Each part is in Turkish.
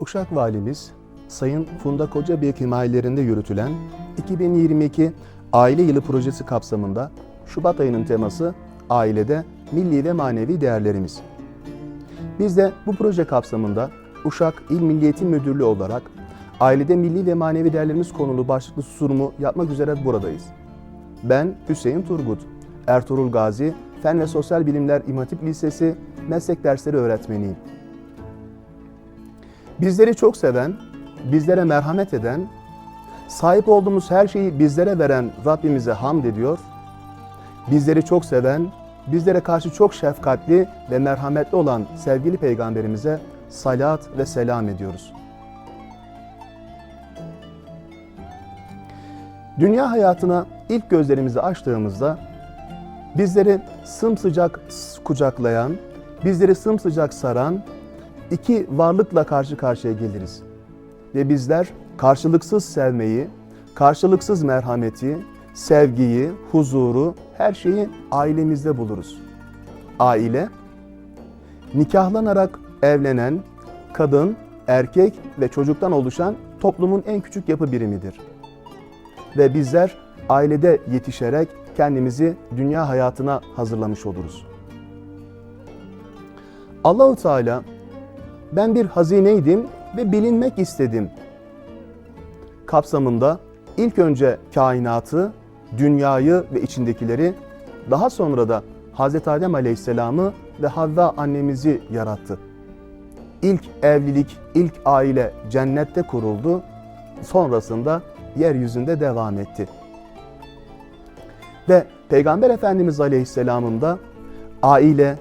Uşak Valimiz Sayın Funda Kocabıyık himayelerinde yürütülen 2022 Aile Yılı projesi kapsamında Şubat ayının teması ailede milli ve manevi değerlerimiz. Biz de bu proje kapsamında Uşak İl Milli Eğitim Müdürlüğü olarak ailede milli ve manevi değerlerimiz konulu başlıklı sunumu yapmak üzere buradayız. Ben Hüseyin Turgut, Ertuğrul Gazi, Fen ve Sosyal Bilimler İmam Hatip Lisesi meslek dersleri öğretmeniyim. Bizleri çok seven, bizlere merhamet eden, sahip olduğumuz her şeyi bizlere veren Rabbimize hamd ediyor. Bizleri çok seven, bizlere karşı çok şefkatli ve merhametli olan sevgili peygamberimize salat ve selam ediyoruz. Dünya hayatına ilk gözlerimizi açtığımızda bizleri sımsıcak kucaklayan, bizleri sımsıcak saran iki varlıkla karşı karşıya geliriz. Ve bizler karşılıksız sevmeyi, karşılıksız merhameti, sevgiyi, huzuru, her şeyi ailemizde buluruz. Aile, nikahlanarak evlenen kadın, erkek ve çocuktan oluşan toplumun en küçük yapı birimidir. Ve bizler ailede yetişerek kendimizi dünya hayatına hazırlamış oluruz. Allahu Teala ben bir hazineydim ve bilinmek istedim kapsamında ilk önce kainatı, dünyayı ve içindekileri, daha sonra da Hz. Adem Aleyhisselam'ı ve Havva annemizi yarattı. İlk evlilik, ilk aile cennette kuruldu, sonrasında yeryüzünde devam etti. Ve Peygamber Efendimiz Aleyhisselam'ın da aile,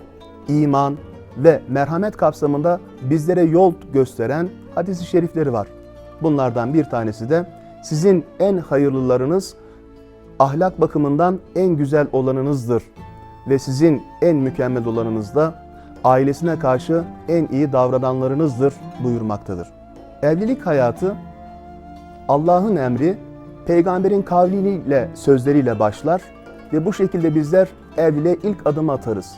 iman ve merhamet kapsamında bizlere yol gösteren hadisi şerifleri var. Bunlardan bir tanesi de sizin en hayırlılarınız ahlak bakımından en güzel olanınızdır ve sizin en mükemmel olanınız da ailesine karşı en iyi davrananlarınızdır buyurmaktadır. Evlilik hayatı Allah'ın emri peygamberin kavliyle sözleriyle başlar ve bu şekilde bizler evliliğe ilk adımı atarız.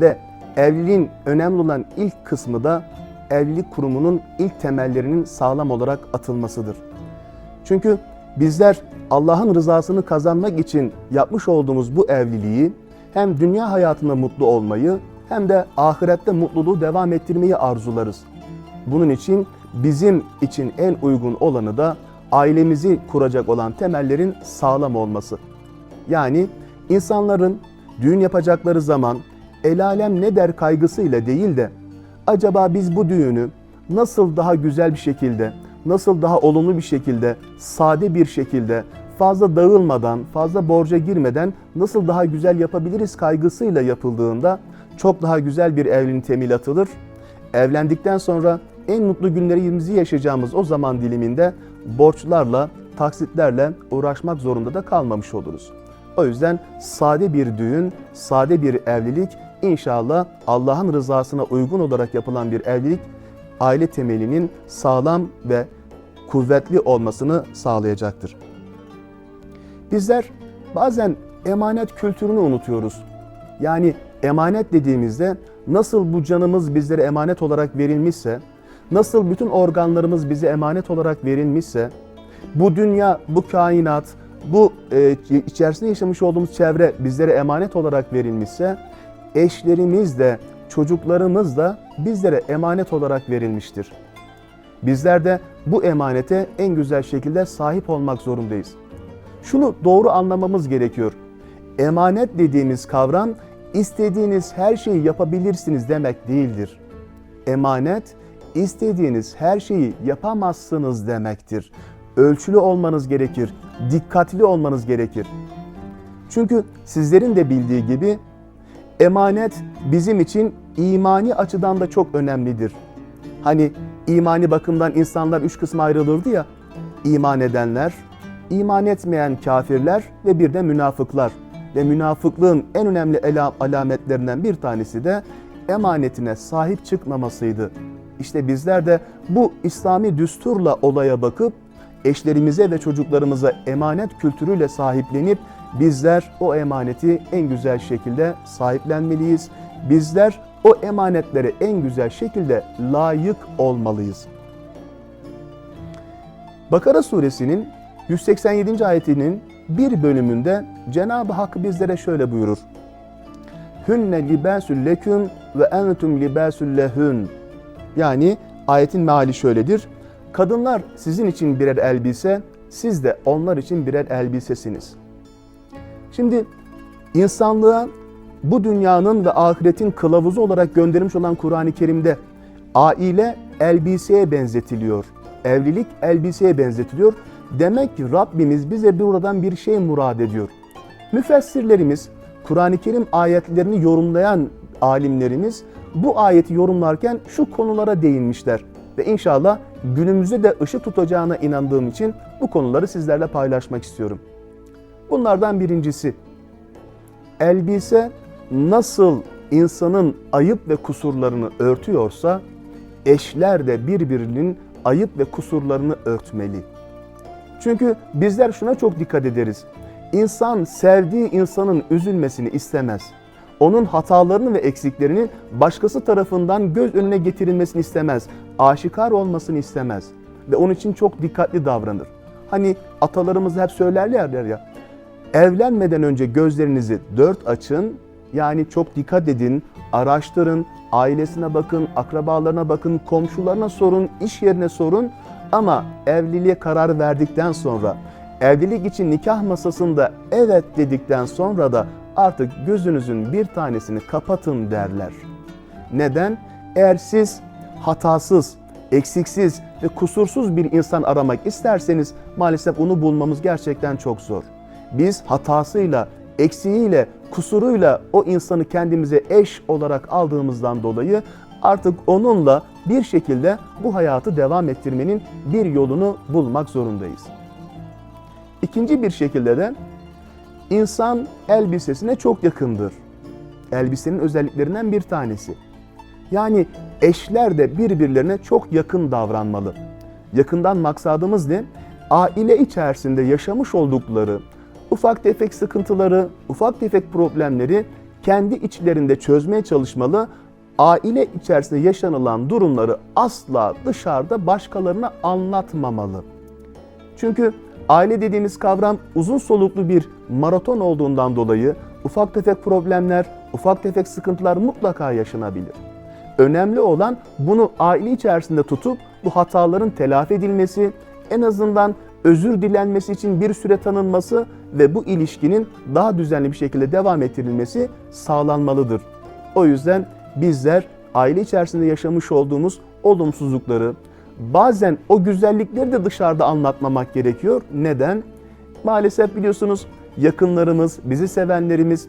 Ve evliliğin önemli olan ilk kısmı da evlilik kurumunun ilk temellerinin sağlam olarak atılmasıdır. Çünkü bizler Allah'ın rızasını kazanmak için yapmış olduğumuz bu evliliği hem dünya hayatında mutlu olmayı hem de ahirette mutluluğu devam ettirmeyi arzularız. Bunun için bizim için en uygun olanı da ailemizi kuracak olan temellerin sağlam olması. Yani insanların düğün yapacakları zaman el alem ne der kaygısıyla değil de acaba biz bu düğünü nasıl daha güzel bir şekilde, nasıl daha olumlu bir şekilde, sade bir şekilde, fazla dağılmadan, fazla borca girmeden nasıl daha güzel yapabiliriz kaygısıyla yapıldığında çok daha güzel bir evlilik temeli atılır. Evlendikten sonra en mutlu günlerimizi yaşayacağımız o zaman diliminde borçlarla, taksitlerle uğraşmak zorunda da kalmamış oluruz. O yüzden sade bir düğün, sade bir evlilik inşallah Allah'ın rızasına uygun olarak yapılan bir evlilik aile temelinin sağlam ve kuvvetli olmasını sağlayacaktır. Bizler bazen emanet kültürünü unutuyoruz. Yani emanet dediğimizde nasıl bu canımız bizlere emanet olarak verilmişse, nasıl bütün organlarımız bize emanet olarak verilmişse, bu dünya, bu kainat, bu e, içerisinde yaşamış olduğumuz çevre bizlere emanet olarak verilmişse, eşlerimiz de, çocuklarımız da bizlere emanet olarak verilmiştir. Bizler de bu emanete en güzel şekilde sahip olmak zorundayız. Şunu doğru anlamamız gerekiyor. Emanet dediğimiz kavram istediğiniz her şeyi yapabilirsiniz demek değildir. Emanet istediğiniz her şeyi yapamazsınız demektir. Ölçülü olmanız gerekir, dikkatli olmanız gerekir. Çünkü sizlerin de bildiği gibi emanet bizim için imani açıdan da çok önemlidir. Hani imani bakımdan insanlar üç kısma ayrılırdı ya. iman edenler, iman etmeyen kafirler ve bir de münafıklar. Ve münafıklığın en önemli alametlerinden bir tanesi de emanetine sahip çıkmamasıydı. İşte bizler de bu İslami düsturla olaya bakıp eşlerimize ve çocuklarımıza emanet kültürüyle sahiplenip bizler o emaneti en güzel şekilde sahiplenmeliyiz. Bizler o emanetlere en güzel şekilde layık olmalıyız. Bakara suresinin 187. ayetinin bir bölümünde Cenab-ı Hak bizlere şöyle buyurur. Hünne libâsül leküm ve entum libâsül lehün. Yani ayetin meali şöyledir. Kadınlar sizin için birer elbise, siz de onlar için birer elbisesiniz. Şimdi insanlığa bu dünyanın ve ahiretin kılavuzu olarak gönderilmiş olan Kur'an-ı Kerim'de aile elbiseye benzetiliyor. Evlilik elbiseye benzetiliyor. Demek ki Rabbimiz bize buradan bir şey murad ediyor. Müfessirlerimiz, Kur'an-ı Kerim ayetlerini yorumlayan alimlerimiz bu ayeti yorumlarken şu konulara değinmişler. Ve inşallah günümüzde de ışık tutacağına inandığım için bu konuları sizlerle paylaşmak istiyorum. Bunlardan birincisi, elbise nasıl insanın ayıp ve kusurlarını örtüyorsa, eşler de birbirinin ayıp ve kusurlarını örtmeli. Çünkü bizler şuna çok dikkat ederiz. İnsan sevdiği insanın üzülmesini istemez. Onun hatalarını ve eksiklerini başkası tarafından göz önüne getirilmesini istemez. Aşikar olmasını istemez. Ve onun için çok dikkatli davranır. Hani atalarımız hep söylerler ya, evlenmeden önce gözlerinizi dört açın, yani çok dikkat edin, araştırın, ailesine bakın, akrabalarına bakın, komşularına sorun, iş yerine sorun. Ama evliliğe karar verdikten sonra, evlilik için nikah masasında evet dedikten sonra da artık gözünüzün bir tanesini kapatın derler. Neden? Eğer siz hatasız, eksiksiz ve kusursuz bir insan aramak isterseniz maalesef onu bulmamız gerçekten çok zor. Biz hatasıyla, eksiğiyle, kusuruyla o insanı kendimize eş olarak aldığımızdan dolayı artık onunla bir şekilde bu hayatı devam ettirmenin bir yolunu bulmak zorundayız. İkinci bir şekilde de insan elbisesine çok yakındır. Elbisenin özelliklerinden bir tanesi. Yani eşler de birbirlerine çok yakın davranmalı. Yakından maksadımız ne? Aile içerisinde yaşamış oldukları ufak tefek sıkıntıları, ufak tefek problemleri kendi içlerinde çözmeye çalışmalı. Aile içerisinde yaşanılan durumları asla dışarıda başkalarına anlatmamalı. Çünkü aile dediğimiz kavram uzun soluklu bir maraton olduğundan dolayı ufak tefek problemler, ufak tefek sıkıntılar mutlaka yaşanabilir. Önemli olan bunu aile içerisinde tutup bu hataların telafi edilmesi, en azından özür dilenmesi için bir süre tanınması ve bu ilişkinin daha düzenli bir şekilde devam ettirilmesi sağlanmalıdır. O yüzden bizler aile içerisinde yaşamış olduğumuz olumsuzlukları, bazen o güzellikleri de dışarıda anlatmamak gerekiyor. Neden? Maalesef biliyorsunuz yakınlarımız, bizi sevenlerimiz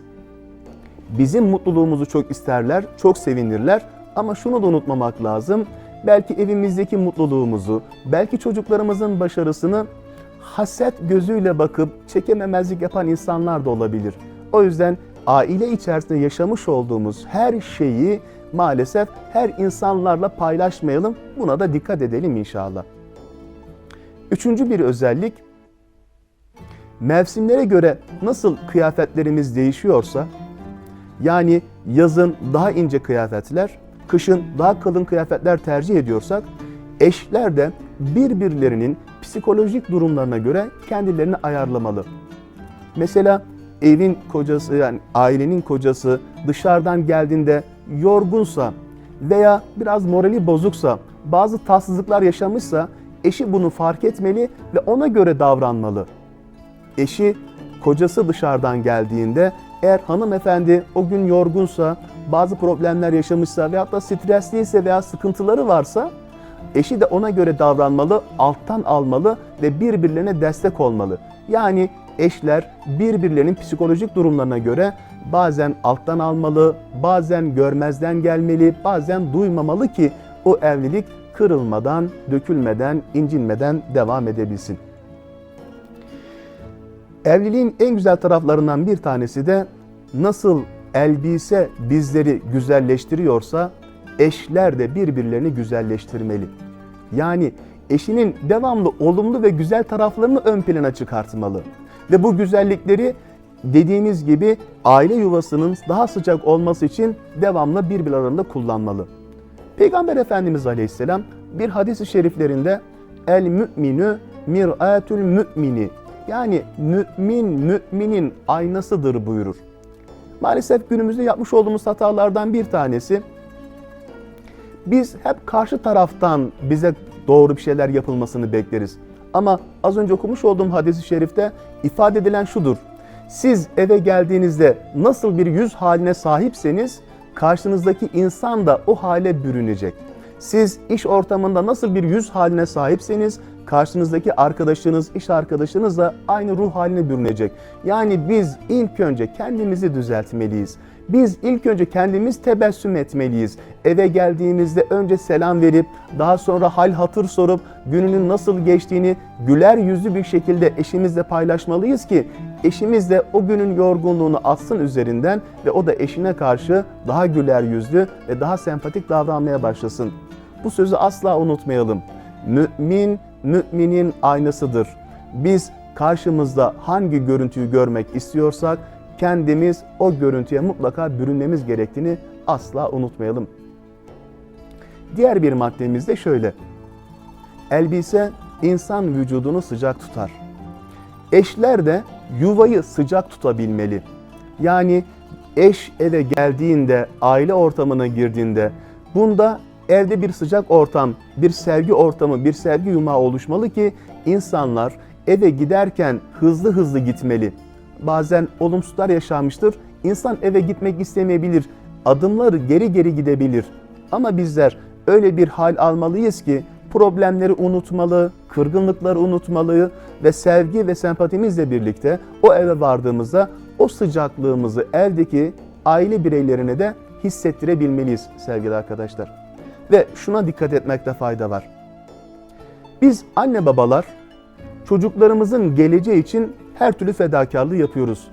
bizim mutluluğumuzu çok isterler, çok sevinirler. Ama şunu da unutmamak lazım. Belki evimizdeki mutluluğumuzu, belki çocuklarımızın başarısını haset gözüyle bakıp çekememezlik yapan insanlar da olabilir. O yüzden aile içerisinde yaşamış olduğumuz her şeyi maalesef her insanlarla paylaşmayalım. Buna da dikkat edelim inşallah. Üçüncü bir özellik, mevsimlere göre nasıl kıyafetlerimiz değişiyorsa, yani yazın daha ince kıyafetler, kışın daha kalın kıyafetler tercih ediyorsak, eşler de birbirlerinin psikolojik durumlarına göre kendilerini ayarlamalı. Mesela evin kocası yani ailenin kocası dışarıdan geldiğinde yorgunsa veya biraz morali bozuksa, bazı tatsızlıklar yaşamışsa eşi bunu fark etmeli ve ona göre davranmalı. Eşi kocası dışarıdan geldiğinde eğer hanımefendi o gün yorgunsa, bazı problemler yaşamışsa veyahut da stresliyse veya sıkıntıları varsa Eşi de ona göre davranmalı, alttan almalı ve birbirlerine destek olmalı. Yani eşler birbirlerinin psikolojik durumlarına göre bazen alttan almalı, bazen görmezden gelmeli, bazen duymamalı ki o evlilik kırılmadan, dökülmeden, incinmeden devam edebilsin. Evliliğin en güzel taraflarından bir tanesi de nasıl elbise bizleri güzelleştiriyorsa eşler de birbirlerini güzelleştirmeli. Yani eşinin devamlı olumlu ve güzel taraflarını ön plana çıkartmalı. Ve bu güzellikleri dediğimiz gibi aile yuvasının daha sıcak olması için devamlı birbirlerinde kullanmalı. Peygamber Efendimiz Aleyhisselam bir hadis-i şeriflerinde el müminü mir'atül mümini. Yani mümin müminin aynasıdır buyurur. Maalesef günümüzde yapmış olduğumuz hatalardan bir tanesi biz hep karşı taraftan bize doğru bir şeyler yapılmasını bekleriz. Ama az önce okumuş olduğum hadis-i şerifte ifade edilen şudur. Siz eve geldiğinizde nasıl bir yüz haline sahipseniz karşınızdaki insan da o hale bürünecek. Siz iş ortamında nasıl bir yüz haline sahipseniz karşınızdaki arkadaşınız, iş arkadaşınız da aynı ruh haline bürünecek. Yani biz ilk önce kendimizi düzeltmeliyiz. Biz ilk önce kendimiz tebessüm etmeliyiz. Eve geldiğimizde önce selam verip daha sonra hal hatır sorup gününün nasıl geçtiğini güler yüzlü bir şekilde eşimizle paylaşmalıyız ki eşimiz de o günün yorgunluğunu atsın üzerinden ve o da eşine karşı daha güler yüzlü ve daha sempatik davranmaya başlasın. Bu sözü asla unutmayalım. Mümin müminin aynasıdır. Biz karşımızda hangi görüntüyü görmek istiyorsak kendimiz o görüntüye mutlaka bürünmemiz gerektiğini asla unutmayalım. Diğer bir maddemiz de şöyle. Elbise insan vücudunu sıcak tutar. Eşler de yuvayı sıcak tutabilmeli. Yani eş eve geldiğinde, aile ortamına girdiğinde bunda evde bir sıcak ortam, bir sevgi ortamı, bir sevgi yumağı oluşmalı ki insanlar eve giderken hızlı hızlı gitmeli. Bazen olumsuzlar yaşanmıştır. İnsan eve gitmek istemeyebilir. Adımları geri geri gidebilir. Ama bizler öyle bir hal almalıyız ki problemleri unutmalı, kırgınlıkları unutmalı ve sevgi ve sempatimizle birlikte o eve vardığımızda o sıcaklığımızı evdeki aile bireylerine de hissettirebilmeliyiz sevgili arkadaşlar. Ve şuna dikkat etmekte fayda var. Biz anne babalar çocuklarımızın geleceği için her türlü fedakarlığı yapıyoruz.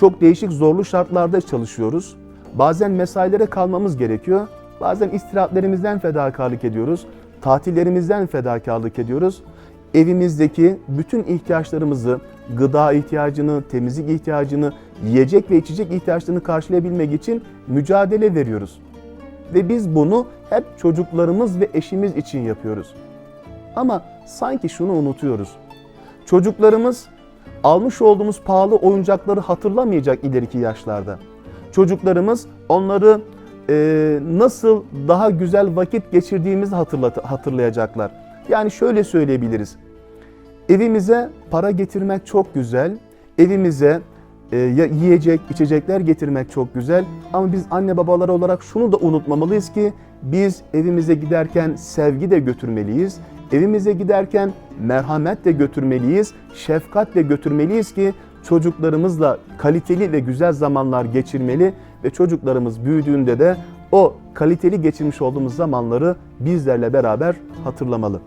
Çok değişik zorlu şartlarda çalışıyoruz. Bazen mesailere kalmamız gerekiyor. Bazen istirahatlerimizden fedakarlık ediyoruz. Tatillerimizden fedakarlık ediyoruz. Evimizdeki bütün ihtiyaçlarımızı, gıda ihtiyacını, temizlik ihtiyacını, yiyecek ve içecek ihtiyaçlarını karşılayabilmek için mücadele veriyoruz. Ve biz bunu hep çocuklarımız ve eşimiz için yapıyoruz. Ama sanki şunu unutuyoruz. Çocuklarımız almış olduğumuz pahalı oyuncakları hatırlamayacak ileriki yaşlarda. Çocuklarımız onları e, nasıl daha güzel vakit geçirdiğimizi hatırlat hatırlayacaklar. Yani şöyle söyleyebiliriz. Evimize para getirmek çok güzel. Evimize e, yiyecek, içecekler getirmek çok güzel. Ama biz anne babalar olarak şunu da unutmamalıyız ki biz evimize giderken sevgi de götürmeliyiz. Evimize giderken merhamet de götürmeliyiz, şefkat de götürmeliyiz ki çocuklarımızla kaliteli ve güzel zamanlar geçirmeli ve çocuklarımız büyüdüğünde de o kaliteli geçirmiş olduğumuz zamanları bizlerle beraber hatırlamalı.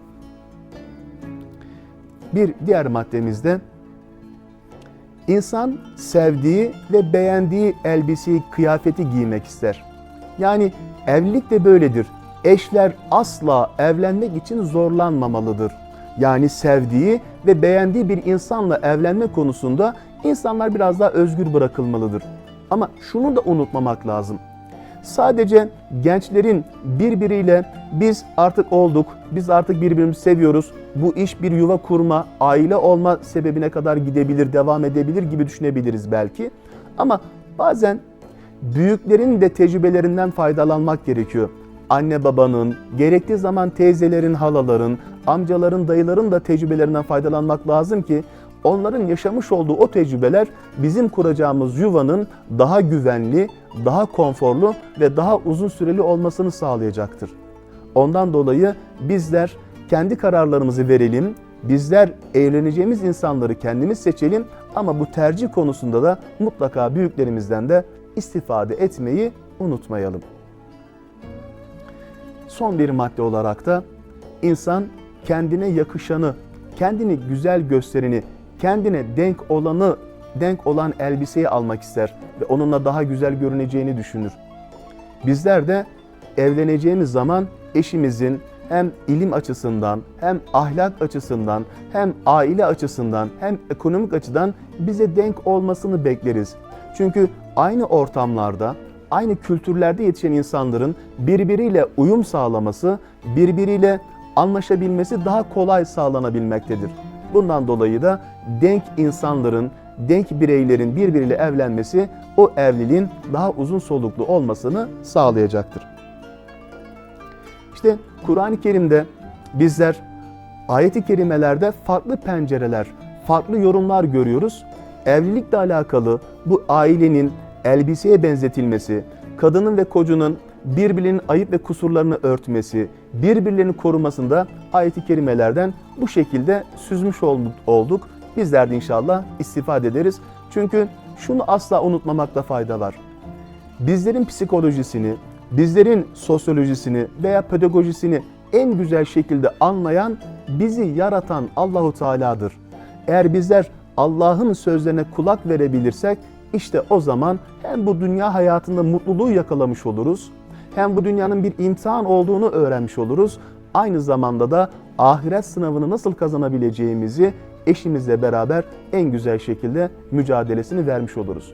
Bir diğer maddemizde insan sevdiği ve beğendiği elbiseyi, kıyafeti giymek ister. Yani evlilik de böyledir. Eşler asla evlenmek için zorlanmamalıdır. Yani sevdiği ve beğendiği bir insanla evlenme konusunda insanlar biraz daha özgür bırakılmalıdır. Ama şunu da unutmamak lazım. Sadece gençlerin birbiriyle biz artık olduk, biz artık birbirimizi seviyoruz. Bu iş bir yuva kurma, aile olma sebebine kadar gidebilir, devam edebilir gibi düşünebiliriz belki. Ama bazen büyüklerin de tecrübelerinden faydalanmak gerekiyor. Anne babanın, gerektiği zaman teyzelerin, halaların, amcaların, dayıların da tecrübelerinden faydalanmak lazım ki onların yaşamış olduğu o tecrübeler bizim kuracağımız yuvanın daha güvenli, daha konforlu ve daha uzun süreli olmasını sağlayacaktır. Ondan dolayı bizler kendi kararlarımızı verelim, bizler eğleneceğimiz insanları kendimiz seçelim ama bu tercih konusunda da mutlaka büyüklerimizden de istifade etmeyi unutmayalım. Son bir madde olarak da insan kendine yakışanı, kendini güzel göstereni, kendine denk olanı, denk olan elbiseyi almak ister ve onunla daha güzel görüneceğini düşünür. Bizler de evleneceğimiz zaman eşimizin hem ilim açısından, hem ahlak açısından, hem aile açısından, hem ekonomik açıdan bize denk olmasını bekleriz. Çünkü aynı ortamlarda, aynı kültürlerde yetişen insanların birbiriyle uyum sağlaması, birbiriyle anlaşabilmesi daha kolay sağlanabilmektedir. Bundan dolayı da denk insanların, denk bireylerin birbiriyle evlenmesi o evliliğin daha uzun soluklu olmasını sağlayacaktır. İşte Kur'an-ı Kerim'de bizler ayet-i kerimelerde farklı pencereler, farklı yorumlar görüyoruz. Evlilikle alakalı bu ailenin elbiseye benzetilmesi, kadının ve kocunun birbirinin ayıp ve kusurlarını örtmesi, birbirlerini korumasında ayet-i kerimelerden bu şekilde süzmüş olduk. Bizler de inşallah istifade ederiz. Çünkü şunu asla unutmamakta fayda var. Bizlerin psikolojisini, bizlerin sosyolojisini veya pedagojisini en güzel şekilde anlayan, bizi yaratan Allahu Teala'dır. Eğer bizler Allah'ın sözlerine kulak verebilirsek işte o zaman hem bu dünya hayatında mutluluğu yakalamış oluruz, hem bu dünyanın bir imtihan olduğunu öğrenmiş oluruz. Aynı zamanda da ahiret sınavını nasıl kazanabileceğimizi eşimizle beraber en güzel şekilde mücadelesini vermiş oluruz.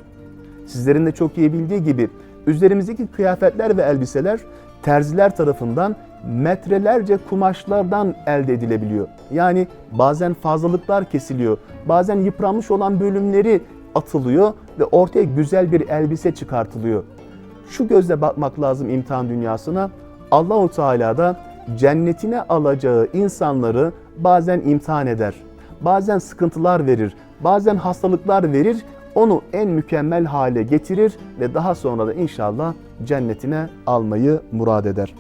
Sizlerin de çok iyi bildiği gibi üzerimizdeki kıyafetler ve elbiseler terziler tarafından metrelerce kumaşlardan elde edilebiliyor. Yani bazen fazlalıklar kesiliyor, bazen yıpranmış olan bölümleri atılıyor ve ortaya güzel bir elbise çıkartılıyor. Şu gözle bakmak lazım imtihan dünyasına. Allahu Teala da cennetine alacağı insanları bazen imtihan eder. Bazen sıkıntılar verir, bazen hastalıklar verir. Onu en mükemmel hale getirir ve daha sonra da inşallah cennetine almayı murad eder.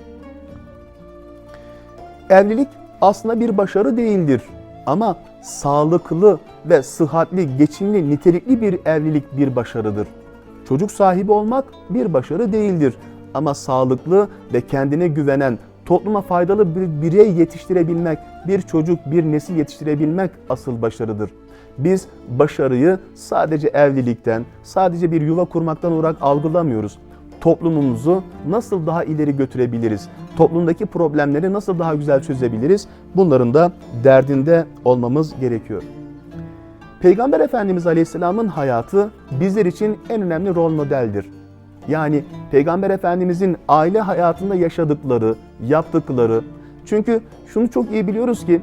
Evlilik aslında bir başarı değildir ama sağlıklı ve sıhhatli, geçimli, nitelikli bir evlilik bir başarıdır. Çocuk sahibi olmak bir başarı değildir ama sağlıklı ve kendine güvenen, topluma faydalı bir birey yetiştirebilmek, bir çocuk, bir nesil yetiştirebilmek asıl başarıdır. Biz başarıyı sadece evlilikten, sadece bir yuva kurmaktan olarak algılamıyoruz. Toplumumuzu nasıl daha ileri götürebiliriz? Toplumdaki problemleri nasıl daha güzel çözebiliriz? Bunların da derdinde olmamız gerekiyor. Peygamber Efendimiz Aleyhisselam'ın hayatı bizler için en önemli rol modeldir. Yani Peygamber Efendimizin aile hayatında yaşadıkları, yaptıkları. Çünkü şunu çok iyi biliyoruz ki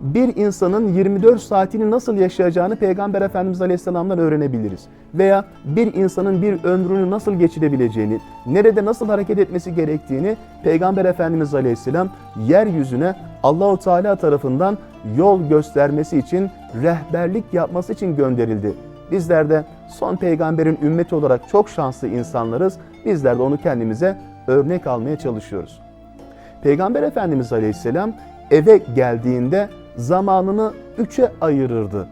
bir insanın 24 saatini nasıl yaşayacağını Peygamber Efendimiz Aleyhisselam'dan öğrenebiliriz. Veya bir insanın bir ömrünü nasıl geçirebileceğini, nerede nasıl hareket etmesi gerektiğini Peygamber Efendimiz Aleyhisselam yeryüzüne Allahu Teala tarafından yol göstermesi için, rehberlik yapması için gönderildi. Bizler de son peygamberin ümmeti olarak çok şanslı insanlarız. Bizler de onu kendimize örnek almaya çalışıyoruz. Peygamber Efendimiz Aleyhisselam eve geldiğinde zamanını üçe ayırırdı.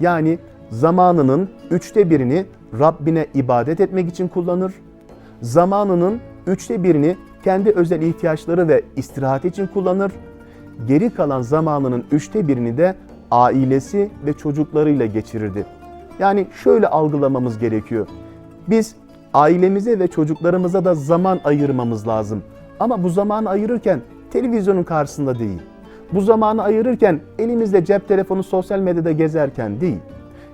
Yani zamanının üçte birini Rabbine ibadet etmek için kullanır. Zamanının üçte birini kendi özel ihtiyaçları ve istirahat için kullanır. Geri kalan zamanının üçte birini de ailesi ve çocuklarıyla geçirirdi. Yani şöyle algılamamız gerekiyor. Biz ailemize ve çocuklarımıza da zaman ayırmamız lazım. Ama bu zamanı ayırırken televizyonun karşısında değil. Bu zamanı ayırırken elimizde cep telefonu sosyal medyada gezerken değil.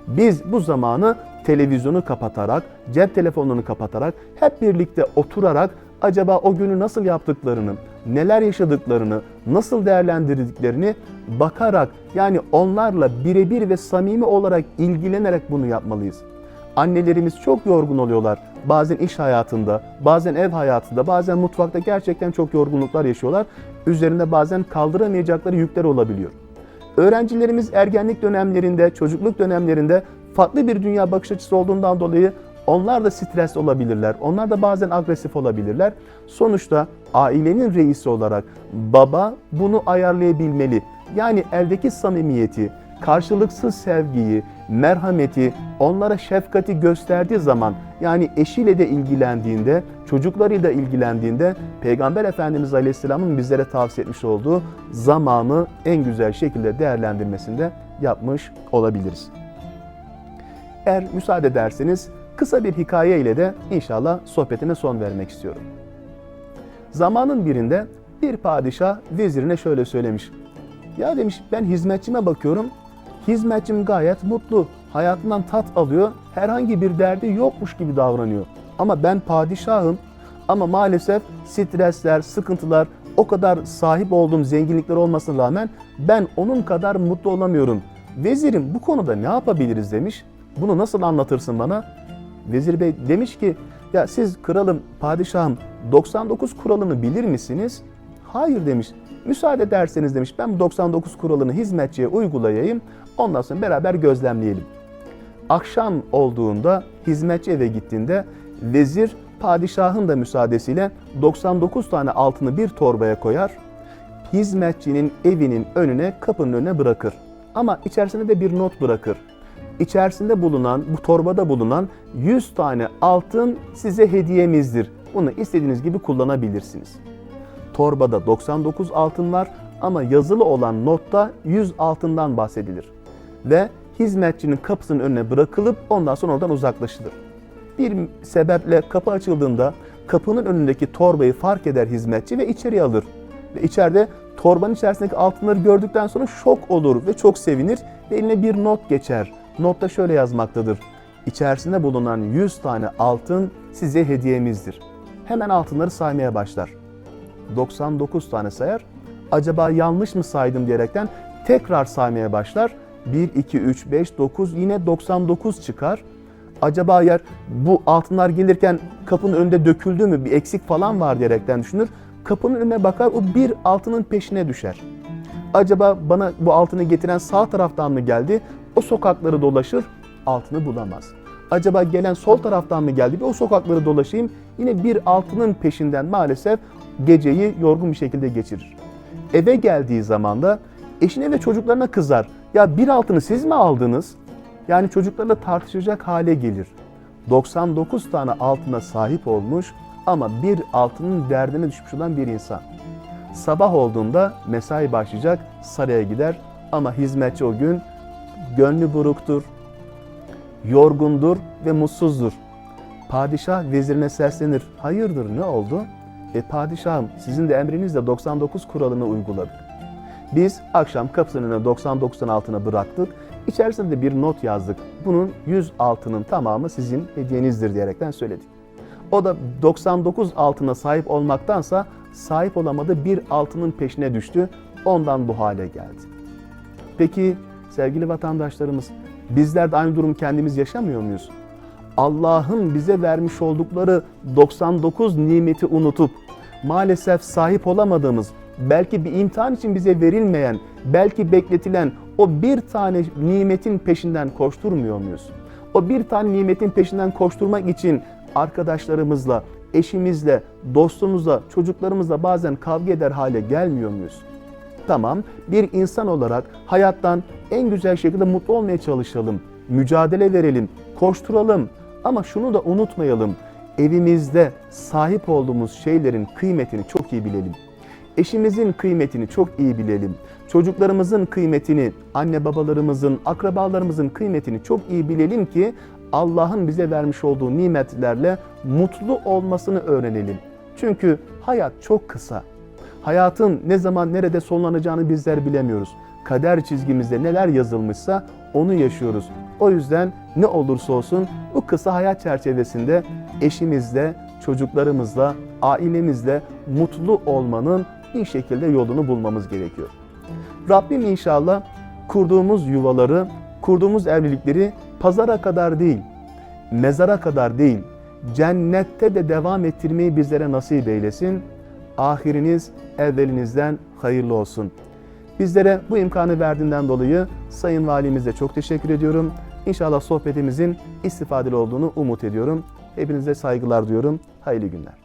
Biz bu zamanı televizyonu kapatarak, cep telefonunu kapatarak hep birlikte oturarak acaba o günü nasıl yaptıklarını, neler yaşadıklarını, nasıl değerlendirdiklerini bakarak yani onlarla birebir ve samimi olarak ilgilenerek bunu yapmalıyız. Annelerimiz çok yorgun oluyorlar. Bazen iş hayatında, bazen ev hayatında, bazen mutfakta gerçekten çok yorgunluklar yaşıyorlar. Üzerinde bazen kaldıramayacakları yükler olabiliyor. Öğrencilerimiz ergenlik dönemlerinde, çocukluk dönemlerinde farklı bir dünya bakış açısı olduğundan dolayı onlar da stres olabilirler. Onlar da bazen agresif olabilirler. Sonuçta ailenin reisi olarak baba bunu ayarlayabilmeli. Yani eldeki samimiyeti, karşılıksız sevgiyi, merhameti, onlara şefkati gösterdiği zaman yani eşiyle de ilgilendiğinde, çocuklarıyla ilgilendiğinde Peygamber Efendimiz Aleyhisselam'ın bizlere tavsiye etmiş olduğu zamanı en güzel şekilde değerlendirmesinde yapmış olabiliriz. Eğer müsaade ederseniz kısa bir hikaye ile de inşallah sohbetine son vermek istiyorum. Zamanın birinde bir padişah vezirine şöyle söylemiş. Ya demiş ben hizmetçime bakıyorum. Hizmetçim gayet mutlu. Hayatından tat alıyor. Herhangi bir derdi yokmuş gibi davranıyor. Ama ben padişahım. Ama maalesef stresler, sıkıntılar O kadar sahip olduğum zenginlikler olmasına rağmen ben onun kadar mutlu olamıyorum. Vezirim bu konuda ne yapabiliriz demiş. Bunu nasıl anlatırsın bana? Vezir Bey demiş ki ya siz kralım, padişahım 99 kuralını bilir misiniz? Hayır demiş. Müsaade ederseniz demiş ben bu 99 kuralını hizmetçiye uygulayayım. Ondan sonra beraber gözlemleyelim. Akşam olduğunda hizmetçi eve gittiğinde vezir padişahın da müsaadesiyle 99 tane altını bir torbaya koyar. Hizmetçinin evinin önüne kapının önüne bırakır. Ama içerisinde de bir not bırakır. İçerisinde bulunan, bu torbada bulunan 100 tane altın size hediyemizdir. Bunu istediğiniz gibi kullanabilirsiniz. Torbada 99 altın var ama yazılı olan notta 100 altından bahsedilir. Ve hizmetçinin kapısının önüne bırakılıp ondan sonra oradan uzaklaşılır. Bir sebeple kapı açıldığında kapının önündeki torbayı fark eder hizmetçi ve içeriye alır. Ve içeride torbanın içerisindeki altınları gördükten sonra şok olur ve çok sevinir ve eline bir not geçer. Notta şöyle yazmaktadır. İçerisinde bulunan 100 tane altın size hediyemizdir. Hemen altınları saymaya başlar. 99 tane sayar. Acaba yanlış mı saydım diyerekten tekrar saymaya başlar. 1, 2, 3, 5, 9 yine 99 çıkar. Acaba yer bu altınlar gelirken kapının önünde döküldü mü bir eksik falan var diyerekten düşünür. Kapının önüne bakar o bir altının peşine düşer. Acaba bana bu altını getiren sağ taraftan mı geldi? O sokakları dolaşır, altını bulamaz. Acaba gelen sol taraftan mı geldi? Bir o sokakları dolaşayım. Yine bir altının peşinden maalesef geceyi yorgun bir şekilde geçirir. Eve geldiği zaman da eşine ve çocuklarına kızar. Ya bir altını siz mi aldınız? Yani çocuklarla tartışacak hale gelir. 99 tane altına sahip olmuş ama bir altının derdine düşmüş olan bir insan. Sabah olduğunda mesai başlayacak, saraya gider ama hizmetçi o gün gönlü buruktur, yorgundur ve mutsuzdur. Padişah vezirine seslenir. Hayırdır ne oldu? E padişahım sizin de emrinizle 99 kuralını uyguladık. Biz akşam kapısının önüne 99'un altına bıraktık. İçerisinde de bir not yazdık. Bunun 100 altının tamamı sizin hediyenizdir diyerekten söyledik. O da 99 altına sahip olmaktansa sahip olamadığı bir altının peşine düştü. Ondan bu hale geldi. Peki sevgili vatandaşlarımız bizler de aynı durum kendimiz yaşamıyor muyuz? Allah'ın bize vermiş oldukları 99 nimeti unutup maalesef sahip olamadığımız, belki bir imtihan için bize verilmeyen, belki bekletilen o bir tane nimetin peşinden koşturmuyor muyuz? O bir tane nimetin peşinden koşturmak için arkadaşlarımızla, eşimizle, dostumuzla, çocuklarımızla bazen kavga eder hale gelmiyor muyuz? Tamam, bir insan olarak hayattan en güzel şekilde mutlu olmaya çalışalım, mücadele verelim, koşturalım. Ama şunu da unutmayalım, evimizde sahip olduğumuz şeylerin kıymetini çok iyi bilelim. Eşimizin kıymetini çok iyi bilelim. Çocuklarımızın kıymetini, anne babalarımızın, akrabalarımızın kıymetini çok iyi bilelim ki Allah'ın bize vermiş olduğu nimetlerle mutlu olmasını öğrenelim. Çünkü hayat çok kısa. Hayatın ne zaman nerede sonlanacağını bizler bilemiyoruz. Kader çizgimizde neler yazılmışsa onu yaşıyoruz. O yüzden ne olursa olsun bu kısa hayat çerçevesinde eşimizle, çocuklarımızla, ailemizle mutlu olmanın bir şekilde yolunu bulmamız gerekiyor. Rabbim inşallah kurduğumuz yuvaları, kurduğumuz evlilikleri pazara kadar değil, mezara kadar değil, cennette de devam ettirmeyi bizlere nasip eylesin. Ahiriniz evvelinizden hayırlı olsun. Bizlere bu imkanı verdiğinden dolayı Sayın Valimize çok teşekkür ediyorum. İnşallah sohbetimizin istifadeli olduğunu umut ediyorum. Hepinize saygılar diyorum. Hayırlı günler.